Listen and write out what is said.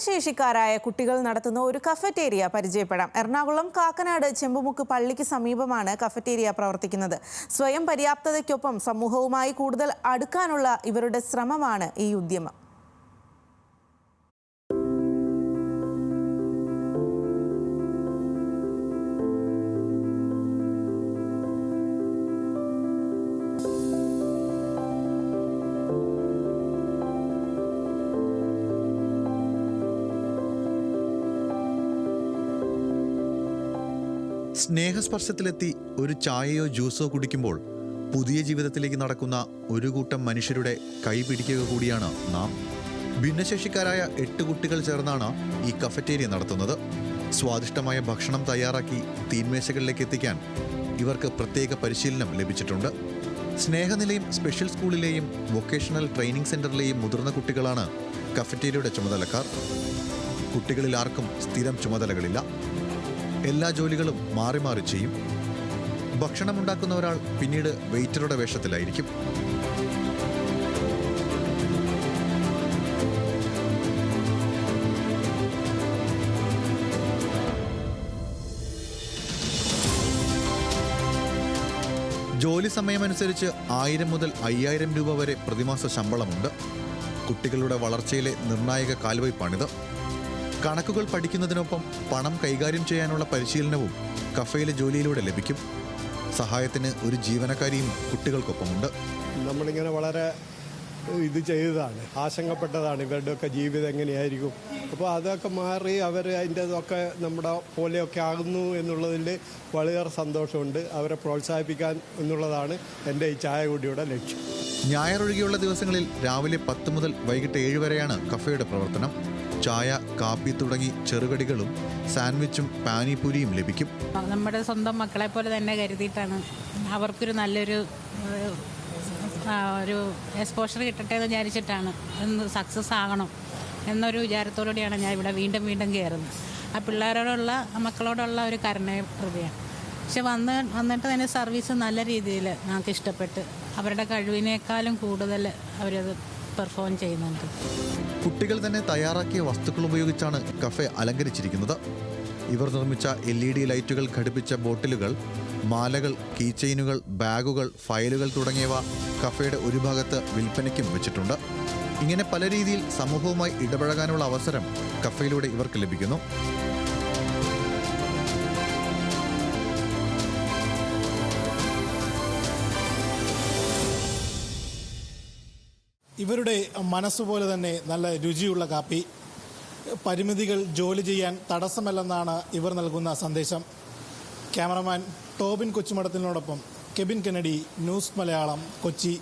ഭിന്നശേഷിക്കാരായ കുട്ടികൾ നടത്തുന്ന ഒരു കഫറ്റേരിയ പരിചയപ്പെടാം. എറണാകുളം കാക്കനാട് ചെമ്പുമുക്ക് പള്ളിക്ക് സമീപമാണ് കഫറ്റേരിയ പ്രവർത്തിക്കുന്നത്. സ്വയം പര്യാപ്തതയ്ക്കൊപ്പം സമൂഹവുമായി കൂടുതൽ അടുക്കാനുള്ള ഇവരുടെ ശ്രമമാണ് ഈ ഉദ്യമം. സ്നേഹസ്പർശത്തിലെത്തി ഒരു ചായയോ ജ്യൂസോ കുടിക്കുമ്പോൾ പുതിയ ജീവിതത്തിലേക്ക് നടക്കുന്ന ഒരു കൂട്ടം മനുഷ്യരുടെ കൈ പിടിക്കുക കൂടിയാണ് നാം. ഭിന്നശേഷിക്കാരായ എട്ട് കുട്ടികൾ ചേർന്നാണ് ഈ കഫറ്റേരിയ നടത്തുന്നത്. സ്വാദിഷ്ടമായ ഭക്ഷണം തയ്യാറാക്കി തീന്മേശകളിലേക്ക് എത്തിക്കാൻ ഇവർക്ക് പ്രത്യേക പരിശീലനം ലഭിച്ചിട്ടുണ്ട്. സ്നേഹനിലയും സ്പെഷ്യൽ സ്കൂളിലെയും വൊക്കേഷണൽ ട്രെയിനിംഗ് സെന്ററിലെയും മുതിർന്ന കുട്ടികളാണ് കഫറ്റേരിയയുടെ ചുമതലക്കാർ. കുട്ടികളിൽ ആർക്കും സ്ഥിരം ചുമതലകളില്ല. എല്ലാ ജോലികളും മാറി മാറി ചെയ്യും. ഭക്ഷണം ഉണ്ടാക്കുന്ന ഒരാൾ പിന്നീട് വെയിറ്ററുടെ വേഷത്തിലായിരിക്കും. ജോലി സമയമനുസരിച്ച് ആയിരം മുതൽ അയ്യായിരം രൂപ വരെ പ്രതിമാസ ശമ്പളമുണ്ട്. കുട്ടികളുടെ വളർച്ചയിലെ നിർണായക കാൽവയ്പാണിത്. കണക്കുകൾ പഠിക്കുന്നതിനൊപ്പം പണം കൈകാര്യം ചെയ്യാനുള്ള പരിശീലനവും കഫയിലെ ജോലിയിലൂടെ ലഭിക്കും. സഹായത്തിന് ഒരു ജീവനക്കാരിയും കുട്ടികൾക്കൊപ്പമുണ്ട്. നമ്മളിങ്ങനെ വളരെ ഇത് ചെയ്തതാണ്. ആശങ്കപ്പെട്ടതാണ് ഇവരുടെയൊക്കെ ജീവിതം എങ്ങനെയായിരിക്കും. അപ്പോൾ അതൊക്കെ മാറി അവർ അതിന്റെ ഇതൊക്കെ നമ്മുടെ പോലെയൊക്കെ ആകുന്നു എന്നുള്ളതിൽ വളരെയേറെ സന്തോഷമുണ്ട്. അവരെ പ്രോത്സാഹിപ്പിക്കാൻ എന്നുള്ളതാണ് എന്റെ ഈ ചായ കുടിയുടെ ലക്ഷ്യം. ഞായറൊഴികെയുള്ള ദിവസങ്ങളിൽ രാവിലെ പത്ത് മുതൽ വൈകിട്ട് ഏഴ് വരെയാണ് കഫേയുടെ പ്രവർത്തനം. ചായ കാപ്പി തുടങ്ങി ചെറുകടികളും സാൻഡ്വിച്ചും പാനിപൂരിയും ലഭിക്കും. നമ്മുടെ സ്വന്തം മക്കളെ പോലെ തന്നെ കരുതിയിട്ടാണ് അവർക്കൊരു നല്ലൊരു ഒരു എക്സ്പോഷർ കിട്ടട്ടെ എന്ന് വിചാരിച്ചിട്ടാണ്. ഒന്ന് സക്സസ് ആകണം എന്നൊരു വിചാരത്തോടുകൂടിയാണ് ഞാൻ ഇവിടെ വീണ്ടും വീണ്ടും കയറുന്നത്. ആ പിള്ളേരോടുള്ള മക്കളോടുള്ള ഒരു കരുണയ പ്രതിയാണ് പക്ഷെ വന്ന് വന്നിട്ട് തന്നെ സർവീസ് നല്ല രീതിയിൽ ഞങ്ങൾക്ക് ഇഷ്ടപ്പെട്ട് അവരുടെ കഴിവിനേക്കാളും കൂടുതൽ അവരത് പെർഫോം ചെയ്യുന്നുണ്ട്. കുട്ടികൾ തന്നെ തയ്യാറാക്കിയ വസ്തുക്കൾ ഉപയോഗിച്ചാണ് കഫെ അലങ്കരിച്ചിരിക്കുന്നത്. ഇവർ നിർമ്മിച്ച എൽ ഇ ഡി ലൈറ്റുകൾ ഘടിപ്പിച്ച ബോട്ടിലുകൾ മാലകൾ കീചെയിനുകൾ ബാഗുകൾ ഫയലുകൾ തുടങ്ങിയവ കഫയുടെ ഒരു ഭാഗത്ത് വിൽപ്പനയ്ക്കും വെച്ചിട്ടുണ്ട്. ഇങ്ങനെ പല രീതിയിൽ സമൂഹവുമായി ഇടപഴകാനുള്ള അവസരം കഫയിലൂടെ ഇവർക്ക് ലഭിക്കുന്നു. ഇവരുടെ മനസ്സുപോലെ തന്നെ നല്ല രുചിയുള്ള കാപ്പി. പരിമിതികൾ ജോലി ചെയ്യാൻ തടസ്സമല്ലെന്നാണ് ഇവർ നൽകുന്ന സന്ദേശം. ക്യാമറമാൻ ടോബിൻ കൊച്ചുമടത്തിനോടൊപ്പം കെബിൻ കെനഡി ന്യൂസ് മലയാളം കൊച്ചി.